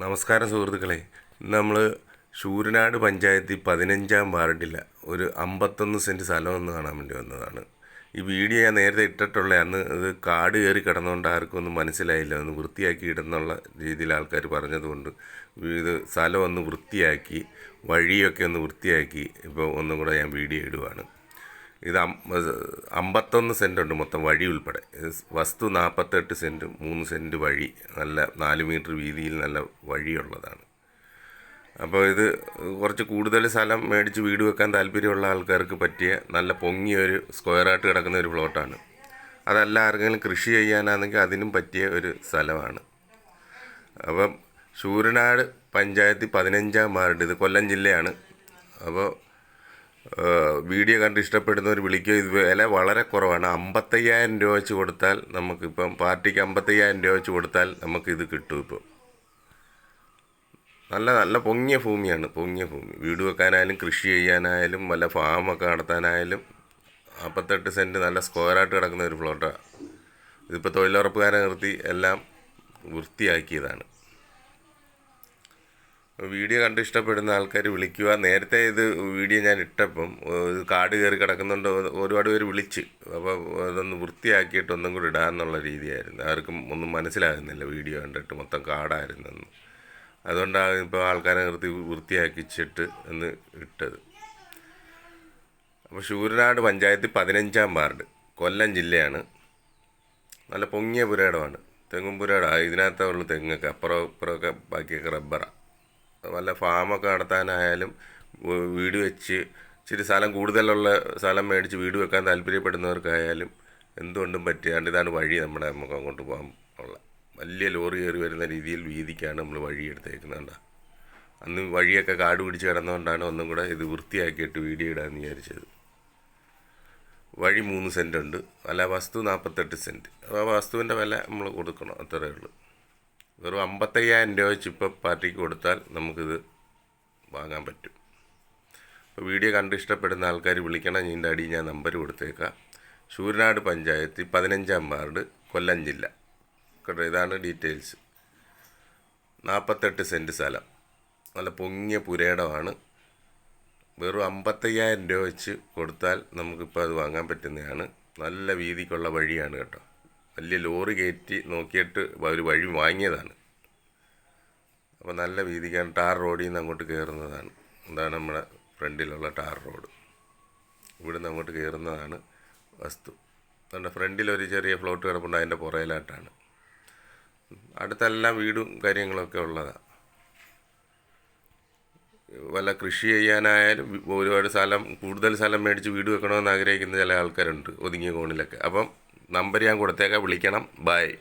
നമസ്കാരം സുഹൃത്തുക്കളെ. നമ്മൾ ശൂരനാട് പഞ്ചായത്തിൽ പതിനഞ്ചാം വാർഡില്ല ഒരു അമ്പത്തൊന്ന് സെന്റ് സ്ഥലമൊന്ന് കാണാൻ വേണ്ടി വന്നതാണ്. ഈ വീഡിയോ ഞാൻ നേരത്തെ ഇട്ടിട്ടുള്ള അന്ന് ഇത് കാട് കയറി കിടന്നുകൊണ്ട് ആർക്കും ഒന്നും മനസ്സിലായില്ല. ഒന്ന് വൃത്തിയാക്കി ഇടുന്നുള്ള രീതിയിൽ ആൾക്കാർ പറഞ്ഞതുകൊണ്ട് ഇത് സ്ഥലം ഒന്ന് വൃത്തിയാക്കി വഴിയൊക്കെ ഒന്ന് വൃത്തിയാക്കി ഇപ്പോൾ ഒന്നും കൂടെ ഞാൻ വീഡിയോ ഇടുവാണ്. ഇത് അമ്പത്തൊന്ന് സെന്റ് ഉണ്ട് മൊത്തം വഴി ഉൾപ്പെടെ. വസ്തു നാൽപ്പത്തെട്ട് സെന്റ് മൂന്ന് സെന്റ് വഴി. നല്ല നാല് മീറ്റർ വീതിയിൽ നല്ല വഴിയുള്ളതാണ്. അപ്പോൾ ഇത് കുറച്ച് കൂടുതൽ സ്ഥലം മേടിച്ച് വീട് വെക്കാൻ താല്പര്യമുള്ള ആൾക്കാർക്ക് പറ്റിയ നല്ല പൊങ്ങിയ ഒരു സ്ക്വയറായിട്ട് കിടക്കുന്ന ഒരു പ്ലോട്ടാണ് അതല്ല ആർക്കെങ്കിലും കൃഷി ചെയ്യാനാണെങ്കിൽ അതിനും പറ്റിയ ഒരു സ്ഥലമാണ്. അപ്പം ശൂരനാട് പഞ്ചായത്ത് പതിനഞ്ചാം വാർഡ് ഇത് കൊല്ലം ജില്ലയാണ്. അപ്പോൾ വീഡിയോ കണ്ട് ഇഷ്ടപ്പെടുന്നവർ വിളിക്കുക ഇത് വില വളരെ കുറവാണ്. അമ്പത്തയ്യായിരം രൂപ വെച്ച് കൊടുത്താൽ നമുക്കിപ്പം പാർട്ടിക്ക് അമ്പത്തയ്യായിരം രൂപ വെച്ച് കൊടുത്താൽ നമുക്കിത് കിട്ടും ഇപ്പം. നല്ല നല്ല പൊങ്ങിയ ഭൂമിയാണ് പൊങ്ങിയ ഭൂമി. വീട് വെക്കാനായാലും കൃഷി ചെയ്യാനായാലും വല്ല ഫാമൊക്കെ നടത്താനായാലും അപ്പത്തെട്ട് സെന്റ് നല്ല സ്ക്വയറായിട്ട് കിടക്കുന്ന ഒരു പ്ലോട്ടാണ് ഇതിപ്പോൾ തൊഴിലുറപ്പുകാരെ നിർത്തി എല്ലാം വൃത്തിയാക്കിയതാണ്. വീഡിയോ കണ്ട് ഇഷ്ടപ്പെടുന്ന ആൾക്കാർ വിളിക്കുക. നേരത്തെ ഇത് വീഡിയോ ഞാൻ ഇട്ടപ്പം ഇത് കാട് കയറി കിടക്കുന്നുണ്ട് ഒരുപാട് പേര് വിളിച്ച്. അപ്പോൾ അതൊന്ന് വൃത്തിയാക്കിയിട്ട് ഒന്നും കൂടി ഇടാമെന്നുള്ള രീതിയായിരുന്നു. ആർക്കും ഒന്നും മനസ്സിലാകുന്നില്ല വീഡിയോ കണ്ടിട്ട് മൊത്തം കാടായിരുന്നെന്ന്. അതുകൊണ്ടാണ് ഇപ്പോൾ ആൾക്കാരെ നിർത്തി വൃത്തിയാക്കിച്ചിട്ട് എന്ന് ഇട്ടത്. അപ്പോൾ ശൂരനാട് പഞ്ചായത്ത് പതിനഞ്ചാം വാർഡ് കൊല്ലം ജില്ലയാണ്. നല്ല പൊങ്ങിയ പുരയിടമാണ്. തെങ്ങും പുരയിടമാണ് ഇതിനകത്തുള്ള തെങ്ങൊക്കെ അപ്പുറം ഇപ്പുറമൊക്കെ ബാക്കിയൊക്കെ റബ്ബറാണ് വല്ല ഫാമൊക്കെ നടത്താനായാലും വീട് വെച്ച് ഇച്ചിരി സ്ഥലം കൂടുതലുള്ള സ്ഥലം മേടിച്ച് വീട് വെക്കാൻ താല്പര്യപ്പെടുന്നവർക്കായാലും എന്തുകൊണ്ടും പറ്റിയാണ്ട് ഇതാണ് വഴി നമ്മുടെ നമുക്ക് അങ്ങോട്ട് പോകാൻ ഉള്ള. വലിയ ലോറി കയറി വരുന്ന രീതിയിൽ വീതിക്കാണ് നമ്മൾ വഴി എടുത്തേക്കുന്നത്. അന്ന് വഴിയൊക്കെ കാട് പിടിച്ച് കിടന്നുകൊണ്ടാണ് ഒന്നും കൂടെ ഇത് വൃത്തിയാക്കിയിട്ട് വീഡിയോ ഇടാമെന്ന് വിചാരിച്ചത്. വഴി മൂന്ന് സെന്റുണ്ട്. അല്ല വസ്തു നാൽപ്പത്തെട്ട് സെന്റ്. അപ്പോൾ ആ വസ്തുവിന്റെ വില നമ്മൾ കൊടുക്കണം അത്രയേ ഉള്ളൂ. വെറും അമ്പത്തയ്യായിരം രൂപ വെച്ച് ഇപ്പോൾ പാർട്ടിക്ക് കൊടുത്താൽ നമുക്കിത് വാങ്ങാൻ പറ്റും. അപ്പോൾ വീഡിയോ കണ്ട് ഇഷ്ടപ്പെടുന്ന ആൾക്കാർ വിളിക്കണം. ഇതിന്റെ അടി ഞാൻ നമ്പർ കൊടുത്തേക്കാം. ശൂരനാട് പഞ്ചായത്ത് പതിനഞ്ചാം വാർഡ് കൊല്ലം ജില്ല. കേട്ടോ ഇതാണ് ഡീറ്റെയിൽസ് നാൽപ്പത്തെട്ട് സെന്റ് സ്ഥലം. നല്ല പൊങ്ങിയ പുരയിടമാണ്. വെറും അമ്പത്തയ്യായിരം രൂപ വെച്ച് കൊടുത്താൽ നമുക്കിപ്പോൾ അത് വാങ്ങാൻ പറ്റുന്നതാണ്. നല്ല വീതിക്കുള്ള വഴിയാണ് കേട്ടോ. വലിയ ലോറി കയറ്റി നോക്കിയിട്ട് ഒരു വഴി വാങ്ങിയതാണ്. അപ്പോൾ നല്ല വീതിക്കാണ് ടാർ റോഡിൽ നിന്ന് അങ്ങോട്ട് കയറുന്നതാണ് ഇതാണ് നമ്മുടെ ഫ്രണ്ടിലുള്ള ടാർ റോഡ്. ഇവിടെ നിന്ന് അങ്ങോട്ട് കയറുന്നതാണ് വസ്തു. അതുകൊണ്ട് ഫ്രണ്ടിലൊരു ചെറിയ ഫ്ലോട്ട് കിടപ്പുണ്ട് അതിന്റെ പുറയിലായിട്ടാണ്. അടുത്തെല്ലാം വീടും കാര്യങ്ങളൊക്കെ ഉള്ളതാണ് വല്ല കൃഷി ചെയ്യാനായാലും ഒരുപാട് സ്ഥലം കൂടുതൽ സ്ഥലം മേടിച്ച് വീട് വെക്കണമെന്ന് ആഗ്രഹിക്കുന്ന ചില ആൾക്കാരുണ്ട് ഒതുങ്ങിയ കോണിലൊക്കെ. അപ്പം നമ്പർ ഞാൻ കൊടുത്തേക്കാം. വിളിക്കണം. ബായ്